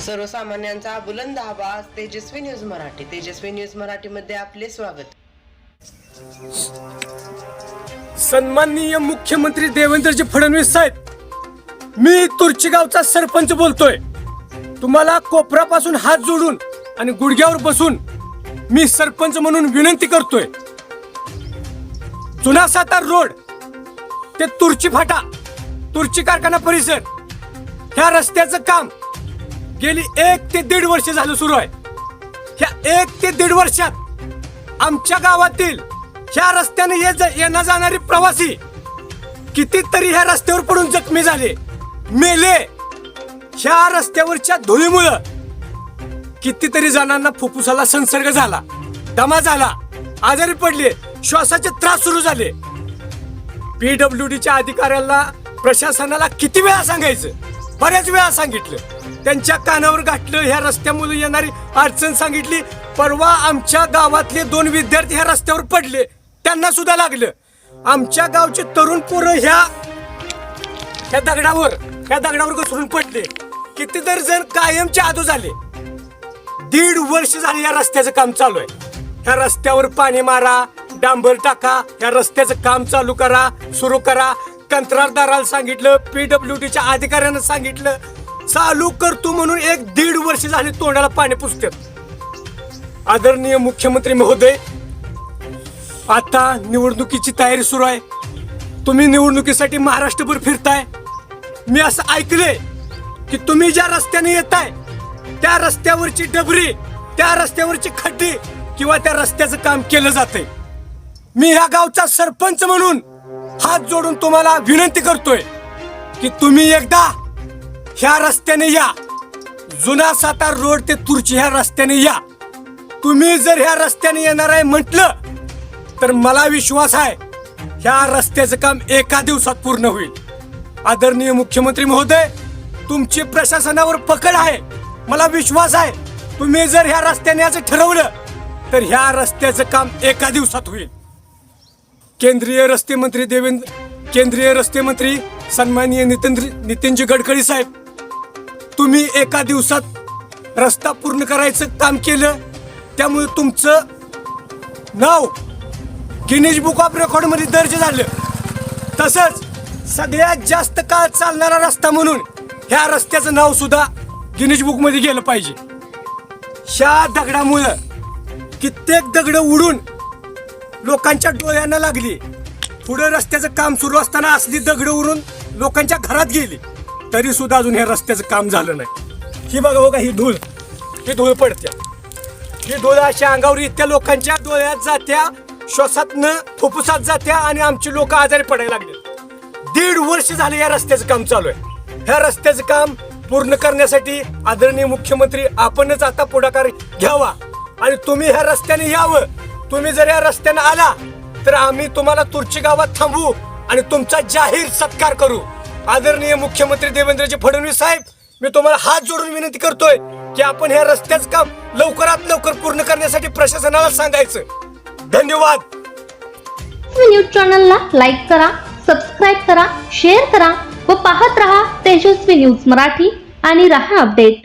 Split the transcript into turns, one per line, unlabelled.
सर्वसामान्यांचा बुलंद आवाज तेजस्वी न्यूज मराठी. तेजस्वी न्यूज मराठीमध्ये आपले स्वागत.
सन्माननीय मुख्यमंत्री देवेंद्रजी फडणवीस साहेब मी तुर्चीगावचा सरपंच बोलतोय. तुम्हाला कोपरापासून हात जोडून आणि गुडघ्यावर बसून मी सरपंच म्हणून विनंती करतोय. जुना सातार रोड ते तुर्ची फाटा तुर्ची कारखाना परिसर ह्या रस्त्याचं काम गेली एक ते दीड वर्ष झालं सुरू आहे. ह्या एक ते दीड वर्षात आमच्या गावातील ह्या रस्त्याने ये जा- येणं जाणारे प्रवासी कितीतरी ह्या रस्त्यावर पडून जखमी झाले. मेले. ह्या रस्त्यावरच्या धुळीमुळं कितीतरी जणांना फुफ्फुसाला संसर्ग झाला दमा झाला आजारी पडले श्वासाचे त्रास सुरू झाले. पीडब्ल्यू डीच्या अधिकाऱ्यांना प्रशासनाला किती वेळा सांगायचं? बऱ्याच वेळा सांगितलं. त्यांच्या कानावर गाठलं ह्या रस्त्यामुळे येणारी अडचण सांगितली. परवा आमच्या गावातले दोन विद्यार्थी ह्या रस्त्यावर पडले. त्यांना सुद्धा लागलं. आमच्या गावचे तरुण पोरं ह्या ह्या दगडावर ह्या दगडावर घसरून पडले. कितीतरी जण कायमचे आदू झाले. दीड वर्ष झाले या रस्त्याचं काम चालू आहे. ह्या रस्त्यावर पाणी मारा डांबर टाका या रस्त्याचं काम चालू करा सुरू करा. कंत्राटदाराला सांगितलं पीडब्ल्यू डीच्या अधिकाऱ्यांना सांगितलं चालू करतो म्हणून एक दीड वर्ष झाली तोंडाला पाणी पुसतात आदरणीय मुख्यमंत्री महोदय आता निवडणुकीची तयारी सुरू आहे. तुम्ही निवडणुकीसाठी महाराष्ट्रभर फिरताय. मी असं ऐकलंय की तुम्ही ज्या रस्त्याने येताय त्या रस्त्यावरची डबरी त्या रस्त्यावरची खड्डी किंवा त्या रस्त्याचं काम केलं जातंय. मी ह्या गावचा सरपंच म्हणून हात जोडून तुम्हाला विनंती करतोय की तुम्ही एकदा ह्या रस्त्याने या. जुना सातार रोड ते तुरची ह्या रस्त्याने या. तुम्ही जर ह्या रस्त्याने येणार आहे म्हटलं तर मला विश्वास आहे ह्या रस्त्याचं काम एका दिवसात पूर्ण होईल. आदरणीय मुख्यमंत्री महोदय तुमची प्रशासनावर पकड आहे. मला विश्वास आहे तुम्ही जर ह्या रस्त्याने याचं ठरवलं तर ह्या रस्त्याचं काम एका दिवसात होईल. केंद्रीय रस्ते मंत्री देवेंद्र केंद्रीय रस्ते मंत्री सन्माननीय नितीन नितीनजी गडकरी साहेब तुम्ही एका दिवसात रस्ता पूर्ण करायचं काम केलं त्यामुळे तुमचं नाव गिनीज बुक ऑफ रेकॉर्डमध्ये दर्ज झालं. तसंच सगळ्यात जास्त काळ चालणारा रस्ता म्हणून ह्या रस्त्याचं नाव सुद्धा गिनीज बुकमध्ये गेलं पाहिजे. ह्या दगडामुळं कित्येक दगडं उडून लोकांच्या डोळ्यांना लागली. पुढे रस्त्याचं काम सुरू असताना असली दगड उरून लोकांच्या घरात गेली. तरी सुद्धा अजून ह्या रस्त्याचं काम झालं नाही. ही बघा बघा ही धूळ. ही धूळ पडत्या ही धूळ अशा अंगावर इतक्या लोकांच्या डोळ्यात जात्या श्वासातनं फुफ्फुसात जात्या आणि आमची लोक आजारी पडायला लागले. दीड वर्ष झाले या रस्त्याचं काम चालू आहे. ह्या रस्त्याचं काम पूर्ण करण्यासाठी आदरणीय मुख्यमंत्री आपणच आता पुढाकार घ्यावा आणि तुम्ही ह्या रस्त्याने यावं. तुम्ही जर या रस्त्यानं आला तर आम्ही तुम्हाला तुर्ची गावात थांबवू आणि तुमचा जाहीर सत्कार करू. आदरणीय मुख्यमंत्री देवेंद्रजी फडणवीस साहेब मी तुम्हाला हात जोडून विनंती करतोय की आपण ह्या रस्त्याचं काम लवकरात लवकर पूर्ण करण्यासाठी प्रशासनाला सांगायचं. धन्यवाद.
न्यूज चॅनलला लाईक करा सबस्क्राईब करा शेअर करा व पाहत रहा तेजस्वी न्यूज मराठी आणि रहा अपडेट.